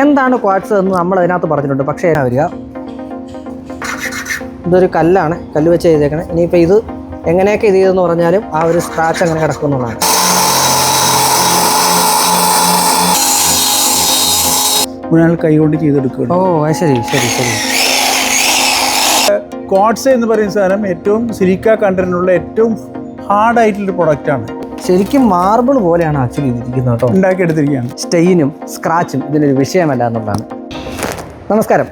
എന്താണ് ക്വാർട്സ് എന്ന് നമ്മൾ അതിനകത്ത് പറഞ്ഞിട്ടുണ്ട്. പക്ഷേ എന്നാ വരിക? ഇതൊരു കല്ലാണ്. കല്ല് വെച്ച് ചെയ്തേക്കണേ ഇനിയിപ്പോൾ ഇത് എങ്ങനെയൊക്കെ ഇത് ചെയ്തെന്ന് പറഞ്ഞാലും ആ ഒരു സ്ക്രാച്ച് അങ്ങനെ കിടക്കുന്നുള്ളതാണ് ഒരാൾ കൈകൊണ്ട് ചെയ്തെടുക്കുക ഓ ശരി ശരി ശരി. കോട്സ് എന്ന് പറയുന്ന സാധനം ഏറ്റവും സിലിക്ക കണ്ടന്റുള്ള ഏറ്റവും ഹാർഡ് ആയിട്ടുള്ള പ്രൊഡക്റ്റാണ് ശരിക്കും മാർബിൾ പോലെയാണ് ആക്ച്വലി ഇതിരിക്കുന്നത് കേട്ടോ. ഉണ്ടാക്കിയെടുത്തിരിക്കുകയാണ്. സ്റ്റെയിനും സ്ക്രാച്ചും ഇതിനൊരു വിഷയമല്ല എന്നുള്ളതാണ്. നമസ്കാരം.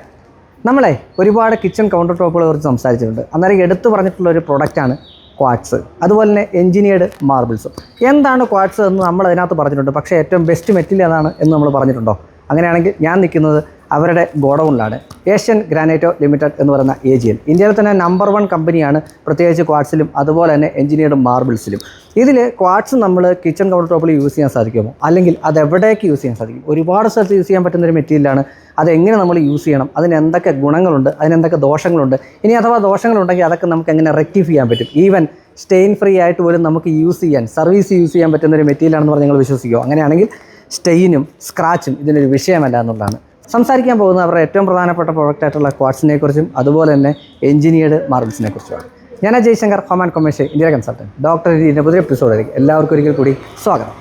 നമ്മളെ ഒരുപാട് കിച്ചൺ കൗണ്ടർ ടോപ്പുകളെ കുറിച്ച് സംസാരിച്ചിട്ടുണ്ട്. അന്നേരം എടുത്തു പറഞ്ഞിട്ടുള്ള ഒരു പ്രൊഡക്റ്റാണ് ക്വാഡ്സ് അതുപോലെ തന്നെ എഞ്ചിനീയർഡ് മാർബിൾസും എന്താണ് ക്വാഡ്സ് എന്ന് നമ്മൾ അതിനകത്ത് പറഞ്ഞിട്ടുണ്ട്. പക്ഷേ ഏറ്റവും ബെസ്റ്റ് മെറ്റീരിയൽ അതാണ് എന്ന് നമ്മൾ പറഞ്ഞിട്ടുണ്ടോ? അങ്ങനെയാണെങ്കിൽ ഞാൻ നിൽക്കുന്നത് അവരുടെ ഗോഡൗണിലാണ്. ഏഷ്യൻ ഗ്രാനൈറ്റോ ലിമിറ്റഡ് എന്ന് പറയുന്ന എ ജി എൽ ഇന്ത്യയിലെ തന്നെ നമ്പർ വൺ കമ്പനിയാണ് പ്രത്യേകിച്ച് ക്വാഡ്സിലും അതുപോലെ തന്നെ എഞ്ചിനീയർഡ് മാർബിൾസിലും. ഇതിൽ ക്വാഡ്സ് നമ്മൾ കിച്ചൺ കൗണ്ടർ ടോപ്പിൽ യൂസ് ചെയ്യാൻ സാധിക്കുമോ? അല്ലെങ്കിൽ അത് എവിടേക്ക് യൂസ് ചെയ്യാൻ സാധിക്കും? ഒരുപാട് സ്ഥലത്ത് യൂസ് ചെയ്യാൻ പറ്റുന്ന ഒരു മെറ്റീരിയലാണ് അതെങ്ങനെ നമ്മൾ യൂസ് ചെയ്യണം? അതിന് എന്തൊക്കെ ഗുണങ്ങളുണ്ട്? അതിനെന്തൊക്കെ ദോഷങ്ങളുണ്ട്? ഇനി അഥവാ ദോഷങ്ങളുണ്ടെങ്കിൽ അതൊക്കെ നമുക്ക് എങ്ങനെ റെക്ടിഫൈ ചെയ്യാൻ പറ്റും? ഈവൻ സ്റ്റെയിൻ ഫ്രീ ആയിട്ട് പോലും നമുക്ക് യൂസ് ചെയ്യാൻ സർവീസ് യൂസ് ചെയ്യാൻ പറ്റുന്ന ഒരു മെറ്റീരിയലാണെന്ന് പറഞ്ഞ് നിങ്ങൾ വിശ്വസിക്കുമോ അങ്ങനെയാണെങ്കിൽ സ്റ്റെയിനും സ്ക്രാച്ചും ഇതിനൊരു വിഷയമല്ല എന്നുള്ളതാണ്. സംസാരിക്കാൻ പോകുന്നത് അവരുടെ ഏറ്റവും പ്രധാനപ്പെട്ട പ്രോഡക്റ്റ് ആയിട്ടുള്ള ക്വാഡ്സിനെ കുറിച്ചും അതുപോലെ തന്നെ എഞ്ചിനീയർഡ് മാർബിൾസിനെ കുറിച്ചുമാണ്. ഞാൻ Jayashankar home and commerce India consultant doctor ഇതിന്റെ പുതിയ എപ്പിസോഡിലേക്ക് എല്ലാവർക്കും ഒരിക്കൽ കൂടി സ്വാഗതം.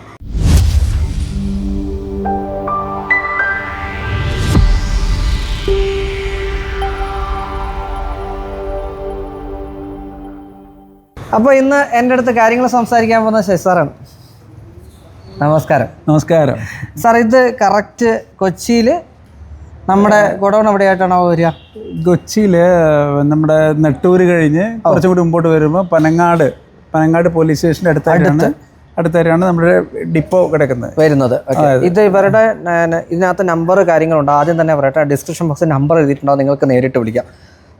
അപ്പോൾ ഇന്ന് എന്റെ അടുത്ത് കാര്യങ്ങൾ സംസാരിക്കാൻ പോകുന്ന ശശിസാറാണ് നമസ്കാരം. നമസ്കാരം. സാർ ഇത് കറക്റ്റ് കൊച്ചിയിൽ നമ്മുടെ ഗോഡൗൺ എവിടെയായിട്ടാണോ വരിക? കൊച്ചിയിൽ നമ്മുടെ നെട്ടൂര് കഴിഞ്ഞ് കുറച്ചും കൂടി മുമ്പോട്ട് വരുമ്പോൾ പനങ്ങാട് പനങ്ങാട് പോലീസ് സ്റ്റേഷന്റെ അടുത്തായിട്ടാണ് അടുത്തായിട്ടാണ് നമ്മുടെ ഡിപ്പോ കിടക്കുന്നത്. വരുന്നത്. ഇത് ഇവരുടെ ഇതിനകത്ത് നമ്പർ കാര്യങ്ങളുണ്ട്. ആദ്യം തന്നെ പറയട്ടെ ഡിസ്ക്രിപ്ഷൻ ബോക്സിൽ നമ്പർ എഴുതിയിട്ടുണ്ടോ നിങ്ങൾക്ക് നേരിട്ട് വിളിക്കാം.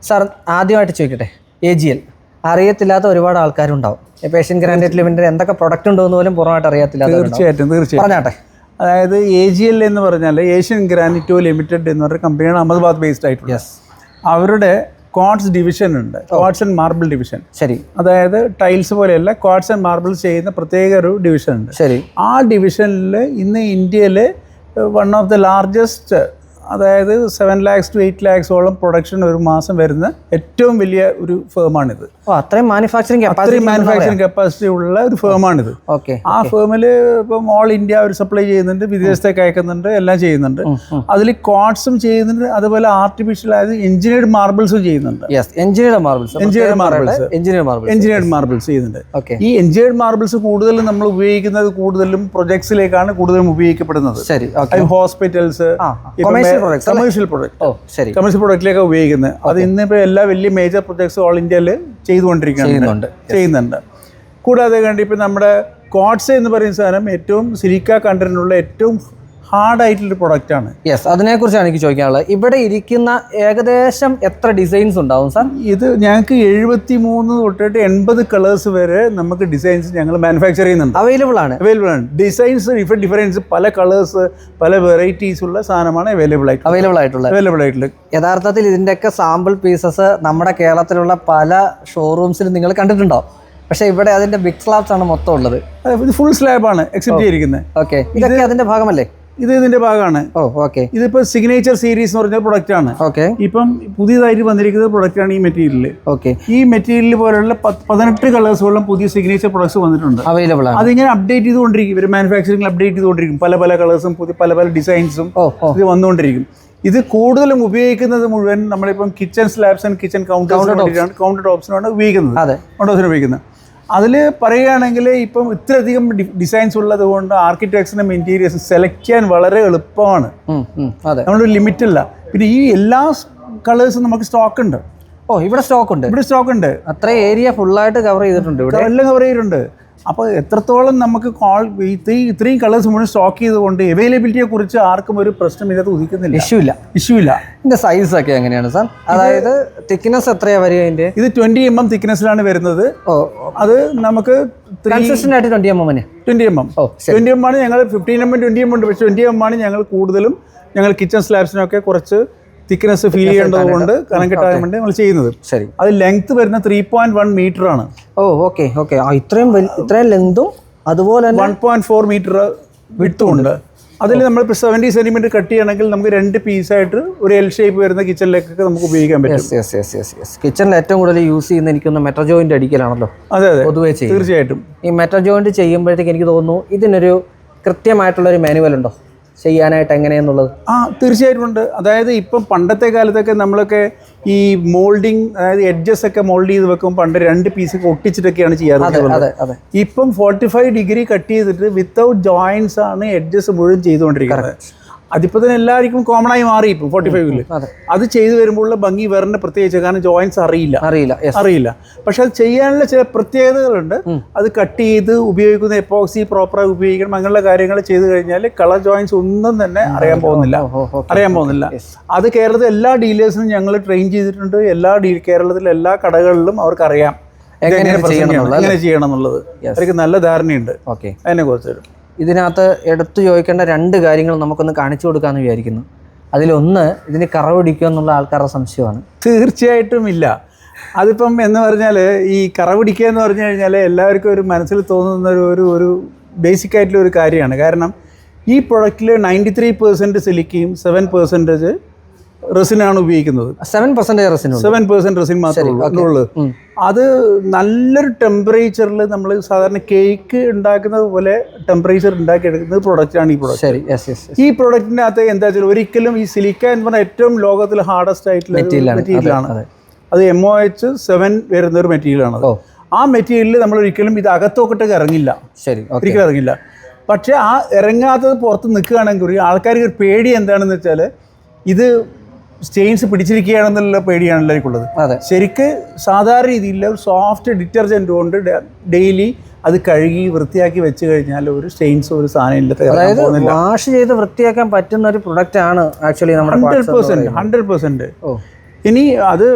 സാർ ആദ്യമായിട്ട് ചോദിക്കട്ടെ എ ജി എൽ അറിയത്തില്ലാത്ത ഒരുപാട് ആൾക്കാരുണ്ടാവും. ഏഷ്യൻ ഗ്രാൻഡേറ്റ് ലിമിറ്റഡ് എന്തൊക്കെ പ്രൊഡക്റ്റ് ഉണ്ടോ എന്ന് പോലും പൂർണമായിട്ട് അറിയത്തില്ല തീർച്ചയായിട്ടും തീർച്ചയായിട്ടും. പറഞ്ഞാട്ടെ. അതായത് എ ജി എൽ എന്ന് പറഞ്ഞാൽ ഏഷ്യൻ ഗ്രാനിറ്റോ ലിമിറ്റഡ് എന്ന് പറഞ്ഞ കമ്പനിയാണ് അഹമ്മദാബാദ് ബേസ്ഡ് ആയിട്ടുള്ളത്. അവരുടെ ക്വാഡ്സ് ഡിവിഷൻ ഉണ്ട്. ക്വാഡ്സ് ആൻഡ് മാർബിൾ ഡിവിഷൻ ശരി. അതായത് ടൈൽസ് പോലെയല്ല ക്വാഡ്സ് ആൻഡ് മാർബിൾ ചെയ്യുന്ന പ്രത്യേക ഒരു ഡിവിഷൻ ഉണ്ട്. ശരി. ആ ഡിവിഷനിൽ ഇന്ന് ഇന്ത്യയിലെ വൺ ഓഫ് ദ ലാർജസ്റ്റ് അതായത് സെവൻ ലാക്സ് ടു എയ്റ്റ് ലാക്സോളം പ്രൊഡക്ഷൻ ഒരു മാസം വരുന്ന ഏറ്റവും വലിയ ഒരു ഫേമാണിത് അത്രയും മാനുഫാക്ചറിങ് അത്രയും കപ്പാസിറ്റി മാനുഫാക്ചറിങ് കപ്പാസിറ്റി ഉള്ള ഒരു ഫേമാണിത് ഓക്കെ ആ ഫേമിൽ ഇപ്പം ഓൾ ഇന്ത്യ അവർ സപ്ലൈ ചെയ്യുന്നുണ്ട് വിദേശത്തേക്ക് അയക്കുന്നുണ്ട് എല്ലാം ചെയ്യുന്നുണ്ട്. അതിൽ ക്വാഡ്സും ചെയ്യുന്നുണ്ട് അതുപോലെ ആർട്ടിഫിഷ്യൽ അതായത് എഞ്ചിനീയർഡ് മാർബിൾസും ചെയ്യുന്നുണ്ട്. Yes engineer marbles Engineered marbles engineer marbles engineered marbles ചെയ്യുന്നുണ്ട്. ഓക്കെ ഈ എഞ്ചിനീയർഡ് മാർബിൾസ് കൂടുതലും നമ്മൾ ഉപയോഗിക്കുന്നത് കൂടുതലും പ്രൊജക്ട്സിലേക്കാണ് കൂടുതലും ഉപയോഗിക്കപ്പെടുന്നത്. ശരി ഹോസ്പിറ്റൽസ് ആ കൊമേഴ്ഷ്യൽ പ്രൊഡക്റ്റ് ഓ ശരി. കമേഴ്ഷ്യൽ പ്രൊഡക്റ്റിലേക്ക് ഉപയോഗിക്കുന്നത് അത് ഇന്നിപ്പോൾ എല്ലാ വലിയ മേജർ പ്രൊജക്ട്സും ഓൾ ഇന്ത്യയിൽ ചെയ്തുകൊണ്ടിരിക്കുകയാണ് ചെയ്യുന്നുണ്ട്. കൂടാതെ കണ്ടിപ്പോൾ ഇപ്പം നമ്മുടെ കോട്സ് എന്ന് പറയുന്ന സാധനം ഏറ്റവും സിലിക്ക കണ്ടന്റുള്ള ഏറ്റവും ഹാർഡ് ആയിട്ടുള്ള ആണ് യെസ് അതിനെക്കുറിച്ചാണ് എനിക്ക് ചോദിക്കാനുള്ളത്. ഇവിടെ ഇരിക്കുന്ന ഏകദേശം എത്ര ഡിസൈൻസ് ഉണ്ടാവും സാർ ഇത് ഞങ്ങൾക്ക് എഴുപത്തി മൂന്ന് തൊട്ടിട്ട് എൺപത് കളേഴ്സ് വരെ നമുക്ക് ഡിസൈൻസ് ഞങ്ങൾ മാനുഫാക്ചർ ചെയ്യുന്നുണ്ട്. അവൈലബിൾ ആണ്. അവൈലബിൾ ആണ്. ഡിസൈൻസ് ഡിഫറെന്റ് ഡിഫറൻസ് പല കളേഴ്സ് പല വെറൈറ്റീസ് ഉള്ള സാധനമാണ് അവൈലബിൾ ആയിട്ട് അവൈലബിൾ ആയിട്ടുള്ളത്. അവൈലബിൾ ആയിട്ടുള്ളത്. യഥാർത്ഥത്തിൽ ഇതിന്റെയൊക്കെ സാമ്പിൾ പീസസ് നമ്മുടെ കേരളത്തിലുള്ള പല ഷോറൂംസിൽ നിങ്ങൾ കണ്ടിട്ടുണ്ടോ? പക്ഷേ ഇവിടെ അതിന്റെ ബിഗ് സ്ലാബ്സ് ആണ് മൊത്തം ഉള്ളത്. ഇത് ഫുൾ സ്ലാബാണ് എക്സെപ്റ്റ് ചെയ്തിരിക്കുന്നത്. ഓക്കെ ഇതൊക്കെ അതിന്റെ ഭാഗമല്ലേ? ഇത് ഇതിന്റെ ഭാഗമാണ്. ഓ ഓക്കെ ഇതിപ്പോൾ സിഗ്നേച്ചർ സീരീസ് എന്ന് പറഞ്ഞ പ്രൊഡക്റ്റ് ആണ്. ഓക്കെ ഇപ്പം പുതിയതായിട്ട് വന്നിരിക്കുന്ന പ്രൊഡക്റ്റ് ആണ് ഈ മെറ്റീരിയൽ ഓക്കെ ഈ മെറ്റീരിയൽ പോലുള്ള പതിനെട്ട് കളേഴ്സോളം പുതിയ സിഗ്നേച്ചർ പ്രൊഡക്ട്സ് വന്നിട്ടുണ്ട്. അവൈലബിൾ ആണ്. അതിങ്ങനെ അപ്ഡേറ്റ് ചെയ്തുകൊണ്ടിരിക്കും. ഇവർ മാനുഫാക്ചറിംഗ് അപ്ഡേറ്റ് ചെയ്തുകൊണ്ടിരിക്കും. പല പല കളേഴ്സും പുതിയ പല പല ഡിസൈൻസും ഇത് വന്നുകൊണ്ടിരിക്കും. ഇത് കൂടുതലും ഉപയോഗിക്കുന്നത് മുഴുവൻ നമ്മളിപ്പം kitchen slabs and kitchen counter counter ടോപ്സിനാണ് ഉപയോഗിക്കുന്നത്. അതെ. ടോപ്സിന് ഉപയോഗിക്കുന്നത്. അതിൽ പറയുകയാണെങ്കിൽ ഇപ്പം ഇത്രയധികം ഡിസൈൻസ് ഉള്ളത് കൊണ്ട് ആർക്കിടെക്ട്സിനും ഇന്റീരിയേഴ്സും സെലക്ട് ചെയ്യാൻ വളരെ എളുപ്പമാണ്. നമ്മളൊരു ലിമിറ്റ് ഇല്ല. പിന്നെ ഈ എല്ലാ കളേഴ്സും നമുക്ക് സ്റ്റോക്ക് ഉണ്ട്. ഓ ഇവിടെ സ്റ്റോക്ക് ഉണ്ട്. ഇവിടെ സ്റ്റോക്ക് ഉണ്ട്. അത്ര ഏരിയ ഫുള്ളായിട്ട് കവർ ചെയ്തിട്ടുണ്ട് ഇവിടെ? എല്ലാം കവർ ചെയ്തിട്ടുണ്ട്. അപ്പോൾ എത്രത്തോളം നമുക്ക് കോൾ ഇത്രയും ഇത്രയും കളേഴ്സ് മുഴുവൻ സ്റ്റോക്ക് ചെയ്തുകൊണ്ട് അവൈലബിലിറ്റിയെ കുറിച്ച് ആർക്കും ഒരു പ്രശ്നം ഇതിനകത്ത് ഉദിക്കുന്നില്ല. ഇഷ്യൂ ഇല്ല. ഇഷ്യൂ ഇല്ല. ഇതിന്റെ സൈസ് ഒക്കെ എങ്ങനെയാണ് സാർ അതായത് തിക്നെസ് എത്രയാ വരിക ഇതിന്റെ ഇത് ട്വന്റി എം എം തിക്നെസ്സിലാണ് വരുന്നത്. ഓ അത് നമുക്ക് കൺസിസ്റ്റന്റ് ആയിട്ട് ട്വന്റി എം എമ്മിന് twenty M M twenty M ആണ് ഞങ്ങൾ ഫിഫ്റ്റീൻ എം ട്വന്റി എം ഉണ്ട്. പക്ഷേ ട്വന്റി എം ആണ് ഞങ്ങൾ കൂടുതലും ഞങ്ങൾ കിച്ചൺ സ്ലാബ്സിനൊക്കെ കുറച്ച് തിക്നെസ് ഫീൽ ചെയ്യേണ്ടത് കൊണ്ട് കനം കിട്ടാൻ വേണ്ടി നമ്മൾ ചെയ്യുന്നത്. ശരി. അത് ലെങ്ത് വരുന്ന ത്രീ പോയിന്റ് വൺ മീറ്റർ ആണ്. ഓ ഓക്കെ ഓക്കെ ഇത്രയും ഇത്രയും ലെങ്തും അതുപോലെ തന്നെ വൺ പോയിന്റ് ഫോർ മീറ്റർ വിട്ടും ഉണ്ട്. അതിൽ നമ്മൾ ഇപ്പോൾ സെവന്റി സെന്റിമീറ്റർ കട്ട് ചെയ്യണമെങ്കിൽ നമുക്ക് രണ്ട് പീസായിട്ട് ഒരു എൽ ഷേപ്പ് വരുന്ന കിച്ചണിലേക്കൊക്കെ നമുക്ക് ഉപയോഗിക്കാൻ പറ്റും. Yes yes yes yes yes കിച്ചണിൽ ഏറ്റവും കൂടുതൽ യൂസ് ചെയ്യുന്ന എനിക്കൊന്ന് മെറ്റർ ജോയിന്റ് അടിക്കലാണല്ലോ. അതെ അതെ. പൊതുവേ ചെയ്യും തീർച്ചയായിട്ടും. ഈ മെറ്റർ ജോയിന്റ് ചെയ്യുമ്പോഴത്തേക്ക് എനിക്ക് തോന്നുന്നു ഇതിനൊരു കൃത്യമായിട്ടുള്ള ഒരു മാനുവൽ ഉണ്ടോ? ചെയ്യാനായിട്ട് എങ്ങനെയെന്നുള്ളത്? ആ തീർച്ചയായിട്ടും ഉണ്ട്. അതായത് ഇപ്പം പണ്ടത്തെ കാലത്തൊക്കെ നമ്മളൊക്കെ ഈ മോൾഡിങ് അതായത് എഡ്ജസ് ഒക്കെ മോൾഡ് ചെയ്ത് വെക്കും പണ്ട് രണ്ട് പീസൊക്കെ ഒട്ടിച്ചിട്ടൊക്കെയാണ് ചെയ്യാറ് ഇപ്പം ഫോർട്ടി ഫൈവ് ഡിഗ്രി കട്ട് ചെയ്തിട്ട് വിത്തൗട്ട് ജോയിൻസ് ആണ് എഡ്ജസ് മുഴുവൻ ചെയ്തുകൊണ്ടിരിക്കുന്നത്. അതിപ്പോൾ തന്നെ എല്ലാവർക്കും കോമൺ ആയി മാറി ഇപ്പം ഫോർട്ടി ഫൈവിൽ അതെ. ചെയ്തു വരുമ്പോഴുള്ള ഭംഗി വേറെ പ്രത്യേകിച്ച്? കാരണം ജോയിൻസ് അറിയില്ല. അറിയില്ല അറിയില്ല. പക്ഷെ അത് ചെയ്യാനുള്ള ചില പ്രത്യേകതകളുണ്ട്. അത് കട്ട് ചെയ്ത് ഉപയോഗിക്കുന്ന എപ്പോക്സി പ്രോപ്പറായി ഉപയോഗിക്കണം. അങ്ങനെയുള്ള കാര്യങ്ങൾ ചെയ്തു കഴിഞ്ഞാൽ കളർ ജോയിൻസ് ഒന്നും തന്നെ അറിയാൻ പോകുന്നില്ല. അറിയാൻ പോകുന്നില്ല. അത് കേരളത്തിൽ എല്ലാ ഡീലേഴ്സിനും ഞങ്ങൾ ട്രെയിൻ ചെയ്തിട്ടുണ്ട്. എല്ലാ ഡീ കേരളത്തിലെ എല്ലാ കടകളിലും അവർക്ക് അറിയാം എങ്ങനെ ചെയ്യണം എന്നുള്ളത് എങ്ങനെ ചെയ്യണം എന്നുള്ളത് അവർക്ക് നല്ല ധാരണയുണ്ട്. ഓക്കെ. അതിനെ കുറിച്ച് ഇതിനകത്ത് എടുത്തു ചോദിക്കേണ്ട രണ്ട് കാര്യങ്ങൾ നമുക്കൊന്ന് കാണിച്ചു കൊടുക്കാമെന്ന് വിചാരിക്കുന്നു. അതിലൊന്ന് ഇതിന് കറവടിക്കുക എന്നുള്ള ആൾക്കാരുടെ സംശയമാണ്. തീർച്ചയായിട്ടും ഇല്ല. അതിപ്പം എന്ന് പറഞ്ഞാൽ ഈ കറവടിക്കുക എന്ന് പറഞ്ഞു കഴിഞ്ഞാൽ എല്ലാവർക്കും ഒരു മനസ്സിൽ തോന്നുന്ന ഒരു ഒരു ഒരു ബേസിക് ആയിട്ടുള്ള ഒരു കാര്യമാണ്. കാരണം ഈ പ്രൊഡക്റ്റിൽ നയന്റി ത്രീ പെർസെന്റ് സിലിക്കയും സെവൻ പെർസെന്റേജ് റെസിനാണ് ഉപയോഗിക്കുന്നത്. സെവൻ പെർസെന്റേജ് റെസിനുണ്ട് സെവൻ പെർസെന്റ് റെസിൻ മാത്രമേ ഉള്ളൂ. അത് നല്ലൊരു ടെമ്പറേച്ചറിൽ നമ്മൾ സാധാരണ കേക്ക് ഉണ്ടാക്കുന്നത് പോലെ ടെമ്പറേച്ചർ ഉണ്ടാക്കിയെടുക്കുന്ന പ്രൊഡക്റ്റാണ് ഈ പ്രൊഡക്റ്റ് ശരി ഈ പ്രൊഡക്റ്റിന്റെ അകത്ത് എന്താ വെച്ചാൽ ഒരിക്കലും ഈ സിലിക്ക എന്ന് പറഞ്ഞാൽ ഏറ്റവും ലോകത്തിൽ ഹാർഡസ്റ്റ് ആയിട്ടുള്ള. മെറ്റീരിയലാണ് അത് എം ഒ എച്ച് സെവൻ വരുന്ന ഒരു മെറ്റീരിയലാണ് ആ മെറ്റീരിയലിൽ നമ്മൾ ഒരിക്കലും ഇത് അകത്തോക്കിട്ടൊക്കെ ഇറങ്ങില്ല ശരി ഒരിക്കലും ഇറങ്ങില്ല. പക്ഷേ ആ ഇറങ്ങാത്തത് പുറത്ത് നിൽക്കുകയാണെങ്കിൽ ആൾക്കാർക്ക് ഒരു പേടി എന്താണെന്ന് വെച്ചാൽ ഇത് സ്റ്റെയിൻസ് പിടിച്ചിരിക്കുകയാണെന്നുള്ള പേടിയാണ് എല്ലാവർക്കും ഉള്ളത് അതെ. ശരിക്ക് സാധാരണ രീതിയിൽ ഒരു സോഫ്റ്റ് ഡിറ്റർജന്റ് കൊണ്ട് ഡെയിലി അത് കഴുകി വൃത്തിയാക്കി വെച്ച് കഴിഞ്ഞാൽ ഒരു സ്റ്റെയിൻസ് ഒരു സാധനം ഇല്ലാത്ത അതായത് വാഷ് ചെയ്ത് വൃത്തിയാക്കാൻ പറ്റുന്ന ഒരു പ്രൊഡക്റ്റ് ആണ് ആക്ച്വലി നമ്മുടെ ഹൺഡ്രഡ് പെർസെന്റ് ഹൺഡ്രഡ് പെർസെന്റ് ഇനി അത്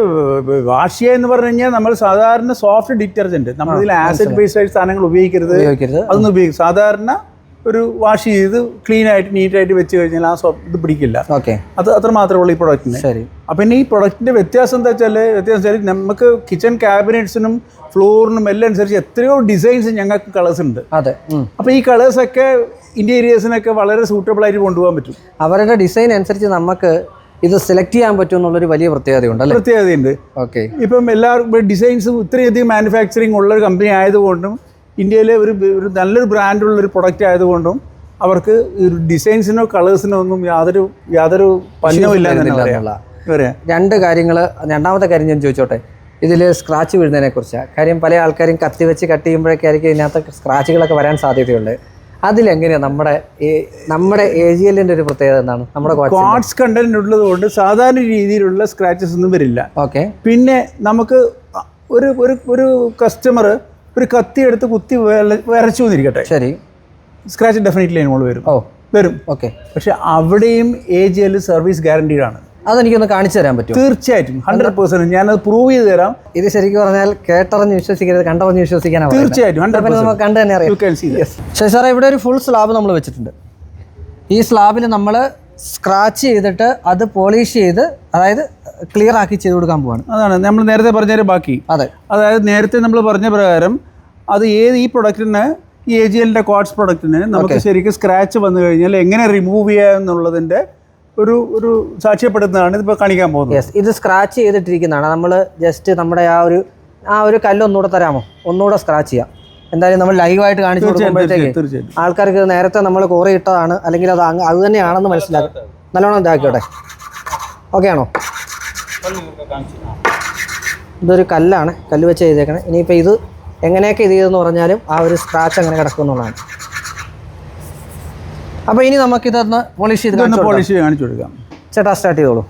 വാഷ് ചെയ്യുക എന്ന് പറഞ്ഞു കഴിഞ്ഞാൽ നമ്മൾ സാധാരണ സോഫ്റ്റ് ഡിറ്റർജന്റ് നമ്മളിതിൽ ആസിഡ് ബേസ്ഡ് ആയിട്ട് സാധനങ്ങൾ ഉപയോഗിക്കരുത്. അതൊന്നും ഉപയോഗിക്കും സാധാരണ ഒരു വാഷ് ചെയ്ത് ക്ലീൻ ആയിട്ട് നീറ്റ് ആയിട്ട് വെച്ച് കഴിഞ്ഞാൽ ആ സോപ്പ് ഇത് പിടിക്കില്ല. ഓക്കെ അത് അത്ര മാത്രമേ ഉള്ളൂ ഈ പ്രൊഡക്റ്റിന് ശരി. അപ്പം പിന്നെ ഈ പ്രൊഡക്റ്റിന്റെ വ്യത്യാസം എന്താ വെച്ചാൽ വ്യത്യാസം വെച്ചാൽ നമുക്ക് കിച്ചൺ ക്യാബിനറ്റ്സിനും ഫ്ലോറിനും എല്ലാം അനുസരിച്ച് എത്രയോ ഡിസൈൻസ് ഞങ്ങൾക്ക് കളേഴ്സ് ഉണ്ട്. അതെ. അപ്പം അപ്പോൾ ഈ കളേഴ്സൊക്കെ ഇന്റീരിയേഴ്സിനൊക്കെ വളരെ സൂട്ടബിൾ ആയിട്ട് കൊണ്ടുപോകാൻ പറ്റും. അവരുടെ ഡിസൈൻ അനുസരിച്ച് നമുക്ക് ഇത് സെലക്ട് ചെയ്യാൻ പറ്റും എന്നുള്ളൊരു വലിയ പ്രത്യേകതയുണ്ട് അല്ലേ? പ്രത്യേകതയുണ്ട്. ഓക്കെ ഇപ്പം എല്ലാവർക്കും ഡിസൈൻസ് ഇത്രയധികം മാനുഫാക്ചറിങ് ഉള്ള ഒരു കമ്പനി ആയതുകൊണ്ടും ഇന്ത്യയിലെ ഒരു ഒരു നല്ലൊരു ബ്രാൻഡുള്ള ഒരു പ്രൊഡക്റ്റ് ആയതുകൊണ്ടും അവർക്ക് ഒരു ഡിസൈൻസിനോ കളേഴ്സിനോ ഒന്നും യാതൊരു യാതൊരു പറയാം. രണ്ട് കാര്യങ്ങൾ രണ്ടാമത്തെ കാര്യം ഞാൻ ചോദിച്ചോട്ടെ. ഇതിൽ സ്ക്രാച്ച് വീഴുന്നതിനെ കുറിച്ചാണ് കാര്യം പല ആൾക്കാരും കത്തി വെച്ച് കട്ട് ചെയ്യുമ്പോഴേക്കായിരിക്കും ഇതിനകത്ത് സ്ക്രാച്ചുകളൊക്കെ വരാൻ സാധ്യതയുണ്ട് അതിലെങ്ങനെയാണ് നമ്മുടെ ഈ- നമ്മുടെ എ ജി എല്ലിന്റെ ഒരു പ്രത്യേകത എന്താണ്? നമ്മുടെ ക്വാർട്സ് കണ്ടന്റ് ഉള്ളത് കൊണ്ട് സാധാരണ രീതിയിലുള്ള സ്ക്രാച്ചസ് ഒന്നും വരില്ല. ഓക്കെ പിന്നെ നമുക്ക് ഒരു ഒരു ഒരു കസ്റ്റമർ ഒരു കത്തി എടുത്ത് കുത്തി വര- വരച്ചു എന്നിരിക്കട്ടെ ശരി. സ്ക്രാച്ച് ഡെഫിനറ്റ്ലി ഇൻവോൾവ് വരും. ഓ. വരും. ഓക്കെ. പക്ഷെ അവിടെയും A G L service guaranteed ആണ്. അതെനിക്കൊന്ന് കാണിച്ചു തരാൻ പറ്റും തീർച്ചയായിട്ടും. ഹൺഡ്രഡ് പെർസെന്റ് ഞാനത് പ്രൂവ് ചെയ്ത് തരാം. ഇത് ശരിക്കും പറഞ്ഞാൽ കേട്ടറിഞ്ഞ് വിശ്വസിക്കരുത് കണ്ടറിഞ്ഞ് വിശ്വസിക്കാനാണ് തീർച്ചയായിട്ടും. കണ്ടു തന്നെ അറിയാം. ശരി സാറേ ഇവിടെ ഒരു ഫുൾ സ്ലാബ് നമ്മൾ വെച്ചിട്ടുണ്ട്. ഈ സ്ലാബിൽ നമ്മൾ സ്ക്രാച്ച് ചെയ്തിട്ട് അത് പോളിഷ് ചെയ്ത് അതായത് ക്ലിയർ ആക്കി ചെയ്ത് കൊടുക്കാൻ പോവാണ്. അതാണ്. നമ്മൾ നേരത്തെ പറഞ്ഞ ബാക്കി. അതെ. അതായത് നേരത്തെ നമ്മൾ പറഞ്ഞ പ്രകാരം അത് ഏത് ഈ പ്രൊഡക്റ്റിന് ഈ എ ജി എല്ലിന്റെ ക്വാർട്സ് പ്രൊഡക്റ്റിന് നമുക്ക് ശരിക്കും സ്ക്രാച്ച് വന്നു കഴിഞ്ഞാൽ എങ്ങനെ റിമൂവ് ചെയ്യുക എന്നുള്ളതിന്റെ ഒരു ഒരു സാക്ഷ്യപ്പെടുത്തുന്നതാണ് ഇതിപ്പോൾ കാണിക്കാൻ പോകുന്നത്. യെസ് ഇത് സ്ക്രാച്ച് ചെയ്തിട്ടിരിക്കുന്നതാണ്. നമ്മൾ ജസ്റ്റ് നമ്മുടെ ആ ഒരു ആ ഒരു കല്ല് ഒന്നുകൂടെ തരാമോ? ഒന്നുകൂടെ സ്ക്രാച്ച് ചെയ്യാം. എന്തായാലും നമ്മൾ ലൈവായിട്ട് കാണിച്ചു കൊടുക്കുമ്പോഴത്തേക്ക് ആൾക്കാർക്ക് നേരത്തെ നമ്മൾ കോറി ഇട്ടതാണ്. അല്ലെങ്കിൽ അത് അങ്ങ് അത് തന്നെയാണെന്ന് മനസ്സിലാക്കും. നല്ലോണം ഇതാക്കിയോട്ടെ. ഓക്കെ ആണോ? ഇതൊരു കല്ലാണ്. കല്ല് വെച്ച് ചെയ്തേക്കണേ. ഇനിയിപ്പോൾ ഇത് എങ്ങനെയൊക്കെ ഇത് ചെയ്തെന്ന് പറഞ്ഞാലും ആ ഒരു സ്ക്രാച്ച് അങ്ങനെ കിടക്കുന്നുള്ളതാണ് അപ്പൊ അപ്പോൾ ഇനി നമുക്കിതൊന്ന് പോളിഷ് ചെയ്ത് ഇതൊന്ന് കാണിച്ചു കൊടുക്കാം. പോളിഷ് കാണിച്ചു കൊടുക്കാം. ചേട്ടാ സ്റ്റാർട്ട് ചെയ്തോളൂ.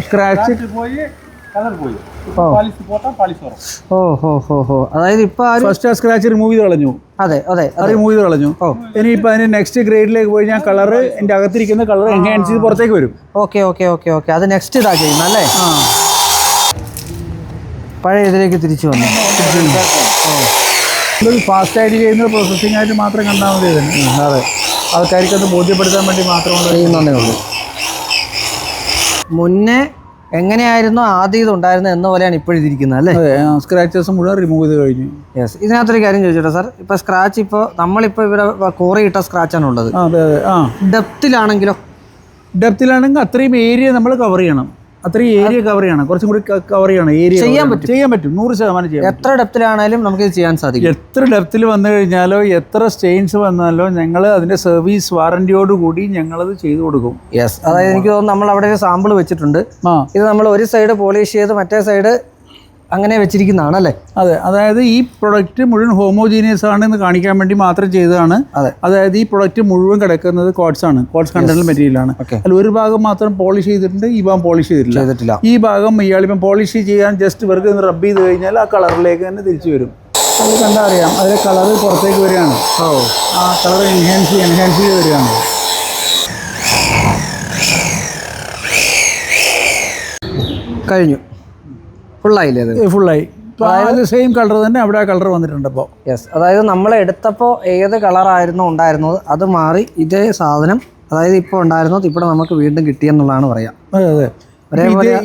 സ്ക്രാച്ച് ഓ. ഹോ ഹോ ഹോ. അതായത് ഫസ്റ്റ് ആ സ്ക്രാച്ച് റിമൂവ് ചെയ്ത് കളഞ്ഞു അതെ അതെ റിമൂവ് ചെയ്ത് കളഞ്ഞു അതിന് നെക്സ്റ്റ് ഗ്രേഡിലേക്ക് പോയി ഞാൻ കളർ എന്റെ അകത്തിരിക്കുന്ന കളർ എൻഹാൻസ് ചെയ്ത് പുറത്തേക്ക് വരും. Okay okay okay okay. അത് നെക്സ്റ്റ് ഇതാ ചെയ്യുന്നത് അല്ലേ? പഴയ ഇതിലേക്ക് തിരിച്ചു വന്നു. ഇതൊരു ഫാസ്റ്റ് ആയിട്ട് ചെയ്യുന്ന പ്രോസസ്സിംഗ് ആയിട്ട് മാത്രം കണ്ടാൽ മതി അതെ. ആൾക്കാർക്ക് അത് ബോധ്യപ്പെടുത്താൻ വേണ്ടി മാത്രമേ ചെയ്യുന്നതേ ഉള്ളൂ. മുന്നേ എങ്ങനെയായിരുന്നു ആദ്യം ഇത് ഉണ്ടായിരുന്നത് എന്ന പോലെയാണ് ഇപ്പോഴിരിക്കുന്നത് അല്ലേ? സ്ക്രാച്ചസ് മുഴുവൻ റിമൂവ് ചെയ്ത് കഴിഞ്ഞു. യെസ് ഇതിനകത്തൊരു കാര്യം ചോദിച്ചോട്ടെ സാർ ഇപ്പൊ സ്ക്രാച്ച് ഇപ്പോൾ നമ്മളിപ്പോൾ ഇവിടെ കോറി ഇട്ട സ്ക്രാച്ചാണ് ഉള്ളത് ഡെപ്തിലാണെങ്കിലോ ഡെപ്തിലാണെങ്കിൽ അത്രയും ഏരിയ നമ്മൾ കവർ ചെയ്യണം. അത്രയും ഏരിയ കവർ ചെയ്യണം. കുറച്ചും കൂടി കവർ ചെയ്യണം. ഏരിയ ചെയ്യാൻ പറ്റും. ചെയ്യാൻ പറ്റും. നൂറ് ശതമാനം ചെയ്യാം എത്ര ഡെപ്തിലാണേലും നമുക്ക് ഇത് ചെയ്യാൻ സാധിക്കും. എത്ര ഡെപ്തിൽ വന്നു കഴിഞ്ഞാലോ എത്ര സ്റ്റെയിൻസ് വന്നാലോ ഞങ്ങൾ അതിന്റെ സർവീസ് വാറന്റിയോട് കൂടി ഞങ്ങളത് ചെയ്തു കൊടുക്കും. യെസ് അതായത് എനിക്ക് തോന്നുന്നു നമ്മൾ അവിടെ ഒരു സാമ്പിൾ വെച്ചിട്ടുണ്ട്. ഇത് നമ്മൾ ഒരു സൈഡ് പോളിഷ് ചെയ്ത് മറ്റേ സൈഡ് അങ്ങനെ വെച്ചിരിക്കുന്നതാണ് അല്ലേ? അതെ അതായത് ഈ പ്രൊഡക്റ്റ് മുഴുവൻ ഹോമോജീനിയസ് ആണ് എന്ന് കാണിക്കാൻ വേണ്ടി മാത്രം ചെയ്തതാണ്. അതെ. അതായത് ഈ പ്രൊഡക്റ്റ് മുഴുവൻ കിടക്കുന്നത് കോട്സ് ആണ്. കോട്സ് കണ്ടന്റ് മെറ്റീരിയൽ ആണ്. അതിൽ ഒരു ഭാഗം മാത്രം പോളിഷ് ചെയ്തിട്ടുണ്ട് ഈ ഭാഗം പോളിഷ് ചെയ്തിട്ടില്ല. ചെയ്തിട്ടില്ല. ഈ ഭാഗം ഇയാളിപ്പം പോളിഷ് ചെയ്യാൻ ജസ്റ്റ് വെറുതെ ഒന്ന് റബ്ബ് ചെയ്ത് കഴിഞ്ഞാൽ ആ കളറിലേക്ക് തന്നെ തിരിച്ചു വരും. അത് കണ്ടാൽ അറിയാം? അതിലെ കളർ പുറത്തേക്ക് വരികയാണ്. ഓ. ആ കളർ എൻഹാൻസ് എൻഹാൻസ് ചെയ്ത് വരികയാണ്. കഴിഞ്ഞു. ഫുള്ളായില്ലേ അത്? ഫുള്ളായി അതായത് സെയിം കളർ തന്നെ അവിടെ കളർ വന്നിട്ടുണ്ട് അപ്പോൾ യെസ് അതായത് നമ്മൾ എടുത്തപ്പോൾ ഏത് കളറായിരുന്നു ഉണ്ടായിരുന്നത് അത് മാറി ഇതേ സാധനം അതായത് ഇപ്പോൾ ഉണ്ടായിരുന്നത് ഇവിടെ നമുക്ക് വീണ്ടും കിട്ടിയെന്നുള്ളതാണ് പറയാം. അതെ അതെ.